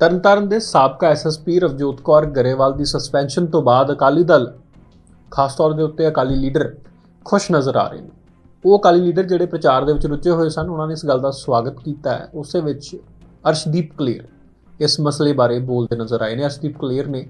ਤਰਨਤਾਰਨ ਦੇ ਸਾਬਕਾ ਐਸਐਸਪੀ ਰਵਜੋਤ ਕੌਰ ਗਰੇਵਾਲ ਦੀ ਸਸਪੈਂਸ਼ਨ ਤੋਂ ਬਾਅਦ ਅਕਾਲੀ ਦਲ, ਖਾਸ ਤੌਰ ਦੇ ਉੱਤੇ ਅਕਾਲੀ ਲੀਡਰ, ਖੁਸ਼ ਨਜ਼ਰ ਆ ਰਹੇ ਨੇ। ਉਹ ਅਕਾਲੀ ਲੀਡਰ ਜਿਹੜੇ ਪ੍ਰਚਾਰ ਦੇ ਵਿੱਚ ਰੁੱਝੇ ਹੋਏ ਸਨ, ਉਹਨਾਂ ਨੇ ਇਸ ਗੱਲ ਦਾ ਸਵਾਗਤ ਕੀਤਾ ਹੈ। ਉਸੇ ਵਿੱਚ ਅਰਸ਼ਦੀਪ ਕਲੇਰ ਇਸ ਮਸਲੇ ਬਾਰੇ ਬੋਲਦੇ ਨਜ਼ਰ ਆਏ ਨੇ। ਅਰਸ਼ਦੀਪ ਕਲੇਰ ਨੇ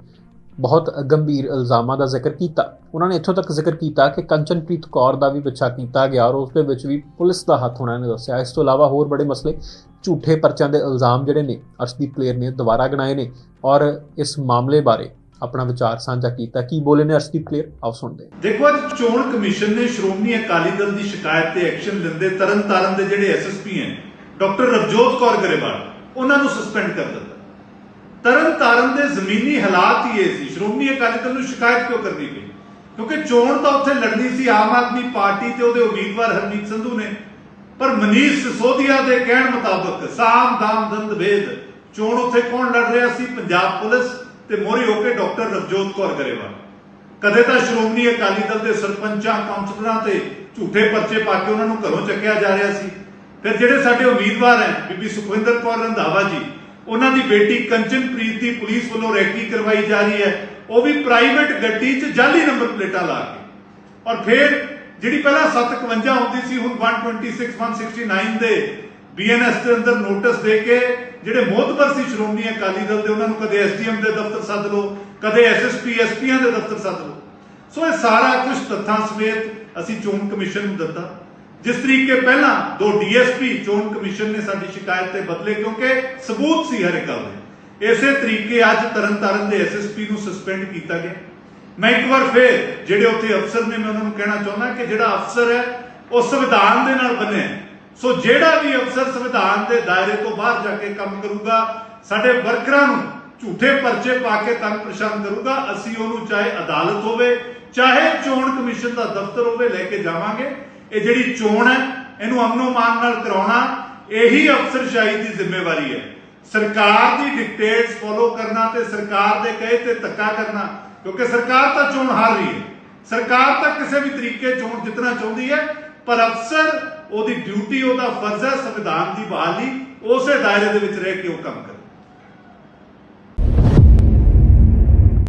ਬਹੁਤ ਗੰਭੀਰ ਇਲਜ਼ਾਮਾਂ ਦਾ ਜ਼ਿਕਰ ਕੀਤਾ। ਉਹਨਾਂ ਨੇ ਇੱਥੋਂ ਤੱਕ ਜ਼ਿਕਰ ਕੀਤਾ ਕਿ ਕੰਚਨਪ੍ਰੀਤ ਕੌਰ ਦਾ ਵੀ ਪਿੱਛਾ ਕੀਤਾ ਗਿਆ ਔਰ ਉਸ ਦੇ ਵਿੱਚ ਵੀ ਪੁਲਿਸ ਦਾ ਹੱਥ ਹੋਣਾ ਨੇ ਦੱਸਿਆ। ਇਸ ਤੋਂ ਇਲਾਵਾ ਹੋਰ ਬੜੇ ਮਸਲੇ ਝੂਠੇ ਪਰਚਿਆਂ ਦੇ ਇਲਜ਼ਾਮ ਜਿਹੜੇ ਨੇ, ਅਰਸ਼ਦੀਪ ਕਲੇਰ ਨੇ ਦੁਬਾਰਾ ਗਣਾਏ ਨੇ ਔਰ ਇਸ ਮਾਮਲੇ ਬਾਰੇ ਆਪਣਾ ਵਿਚਾਰ ਸਾਂਝਾ ਕੀਤਾ। ਕੀ ਬੋਲੇ ਨੇ ਅਰਸ਼ਦੀਪ ਕਲੇਰ? ਆਓ ਸੁਣਦੇ ਦੇਖੋ, ਅੱਜ ਚੋਣ ਕਮਿਸ਼ਨ ਨੇ ਸ਼੍ਰੋਮਣੀ ਅਕਾਲੀ ਦਲ ਦੀ ਸ਼ਿਕਾਇਤ ਤੇ ਐਕਸ਼ਨ ਲੈਂਦੇ ਤਰਨਤਾਰਨ ਦੇ ਜਿਹੜੇ ਐਸਐਸਪੀ ਹਨ ਡਾਕਟਰ ਰਵਜੋਤ ਕੌਰ ਗਰੇਵਾਲ, ਉਹਨਾਂ ਨੂੰ ਸਸਪੈਂਡ ਕਰ ਦਿੱਤਾ। ਤਰਨਤਾਰਨ ਦੇ ਜ਼ਮੀਨੀ ਹਾਲਾਤ ਹੀ ਇਹ ਸੀ। ਸ਼੍ਰੋਮਣੀ ਅਕਾਲੀ ਦਲ ਨੂੰ ਸ਼ਿਕਾਇਤ ਕਿਉਂ ਕਰਨੀ ਪਈ? ਕਿਉਂਕਿ ਚੋਣ ਤਾਂ ਉੱਥੇ ਲੜਨੀ ਸੀ ਆਮ ਆਦਮੀ ਪਾਰਟੀ ਤੇ ਉਹਦੇ ਉਮੀਦਵਾਰ ਹਰਮੀਤ ਸੰਧੂ ਨੇ। ਪਰ ਮਨੀਸ਼ ਸਿਸੋਦੀਆ ਦੇ ਕਹਿਣ ਮੁਤਾਬਕ ਸਾਮ, ਦਾਮ, ਦੰਦ ਭੇਦ ਚੋਣ ਉੱਥੇ ਕੌਣ ਲੜ ਰਿਹਾ ਸੀ? ਪੰਜਾਬ ਪੁਲਿਸ ਤੇ ਮੋਹਰੇ ਹੋ ਕੇ ਡਾਕਟਰ ਰਵਜੋਤ ਕੌਰ ਗਰੇਵਾਲ। ਕਦੇ ਤਾਂ ਸ਼੍ਰੋਮਣੀ ਅਕਾਲੀ ਦਲ ਦੇ ਸਰਪੰਚਾਂ, ਕਾਉਂਸਲਰਾਂ ਤੇ ਝੂਠੇ ਪਰਚੇ ਪਾ ਕੇ ਉਹਨਾਂ ਨੂੰ ਘਰੋਂ ਚੱਕਿਆ ਜਾ ਰਿਹਾ ਸੀ। ਫਿਰ ਜਿਹੜੇ ਸਾਡੇ ਉਮੀਦਵਾਰ ਹੈ, ਬੀਬੀ ਸੁਖਵਿੰਦਰ ਕੌਰ ਰੰਧਾਵਾ ਜੀ ਉਹਨਾਂ ਦੀ ਬੇਟੀ ਕੰਚਨਪ੍ਰੀਤ ਦੀ ਪੁਲਿਸ ਵੱਲੋਂ ਰੈਕੀ ਕਰਵਾਈ ਜਾ ਰਹੀ ਹੈ। ਉਹ ਵੀ ਪ੍ਰਾਈਵੇਟ ਗੱਡੀ 'ਚ ਜਾਲੀ ਨੰਬਰ ਪਲੇਟਾਂ ਲਾ ਕੇ। ਔਰ ਫਿਰ ਜਿਹੜੀ ਪਹਿਲਾਂ 751 ਹੁੰਦੀ ਸੀ, ਹੁਣ 126 169 ਦੇ ਬੀਐਨਐਸ ਦੇ ਅੰਦਰ ਨੋਟਿਸ ਦੇ ਕੇ ਜਿਹੜੇ ਮੋਹਤਬਰ ਸੀ ਸ਼੍ਰੋਮਣੀ ਅਕਾਲੀ ਦਲ ਦੇ, ਉਹਨਾਂ ਨੂੰ ਕਦੇ ਐਸਡੀਐਮ ਦੇ ਦਫ਼ਤਰ ਸੱਦ ਲਓ, ਕਦੇ ਐਸਐਸਪੀ ਐਸਪੀਆਂ ਦੇ ਦਫ਼ਤਰ ਸੱਦ ਲਓ। ਸੋ ਇਹ ਸਾਰਾ ਕੁਝ ਤੱਥਾਂ ਸਮੇਤ ਅਸੀਂ ਚੋਣ ਕਮਿਸ਼ਨ ਨੂੰ ਦਿੱਤਾ। ਜਿਸ ਤਰੀਕੇ ਪਹਿਲਾਂ ਦੋ ਡੀਐਸਪੀ ਚੋਣ ਕਮਿਸ਼ਨ ਨੇ ਸਾਡੀ ਸ਼ਿਕਾਇਤ ਤੇ ਬਦਲੇ, ਕਿਉਂਕਿ ਸਬੂਤ ਸੀ ਹਰ ਇੱਕ ਗੱਲ ਦੇ। ਇਸੇ ਤਰੀਕੇ ਅੱਜ ਤਰਨਤਾਰਨ ਦੇ ਐਸਐਸਪੀ ਨੂੰ ਸਸਪੈਂਡ ਕੀਤਾ ਗਿਆ। ਮੈਂ ਇੱਕ ਵਾਰ ਫੇਰ ਜਿਹੜੇ ਉੱਥੇ ਅਫਸਰ ਨੇ, ਮੈਂ ਉਹਨਾਂ ਨੂੰ ਕਹਿਣਾ ਚਾਹੁੰਦਾ ਕਿ ਜਿਹੜਾ ਅਫਸਰ ਹੈ, ਉਹ ਸੰਵਿਧਾਨ ਦੇ ਨਾਲ ਬਣਿਆ ਸੋ ਜਿਹੜਾ ਵੀ ਅਫਸਰ ਸੰਵਿਧਾਨ ਦੇ ਦਾਇਰੇ ਤੋਂ ਬਾਹਰ ਜਾ ਕੇ ਕੰਮ ਕਰੂਗਾ, ਸਾਡੇ ਵਰਕਰਾਂ ਨੂੰ ਝੂਠੇ ਪਰਚੇ ਪਾ ਕੇ ਤੰਗ ਪਰੇਸ਼ਾਨ ਕਰੂਗਾ। ਅਸੀਂ ਉਹਨੂੰ ਚਾਹੇ ਅਦਾਲਤ ਹੋਵੇ, ਚਾਹੇ ਚੋਣ ਕਮਿਸ਼ਨ ਦਾ ਦਫ਼ਤਰ ਹੋਵੇ, ਲੈ ਕੇ ਜਾਵਾਂਗੇ। ਇਹ ਜਿਹੜੀ ਚੋਣ ਹੈ, ਇਹਨੂੰ ਅਮਨੋ ਮਾਨ ਨਾਲ ਕਰਾਉਣਾ, ਇਹੀ ਅਫਸਰਸ਼ਾਹੀ ਦੀ ਜ਼ਿੰਮੇਵਾਰੀ ਹੈ। ਸਰਕਾਰ ਦੀ ਡਿਕਟੇਟਸ ਫੋਲੋ ਕਰਨਾ ਤੇ ਸਰਕਾਰ ਦੇ ਕਹੇ ਤੇ ਧੱਕਾ ਕਰਨਾ, ਕਿਉਂਕਿ ਸਰਕਾਰ ਤਾਂ ਚੋਣ ਹਾਰ ਰਹੀ ਹੈ। ਸਰਕਾਰ ਤਾਂ ਕਿਸੇ ਵੀ ਤਰੀਕੇ ਚੋਣ ਜਿੱਤਣਾ ਚਾਹੁੰਦੀ ਹੈ, ਪਰ ਅਫਸਰ ਉਹਦੀ ਡਿਊਟੀ ਉਹਦਾ ਫਰਜ਼ ਹੈ ਸੰਵਿਧਾਨ ਦੀ ਬਹਾਲੀ, ਉਸੇ ਦਾਇਰੇ ਦੇ ਵਿੱਚ ਰਹਿ ਕੇ ਉਹ ਕੰਮ ਕਰੇ।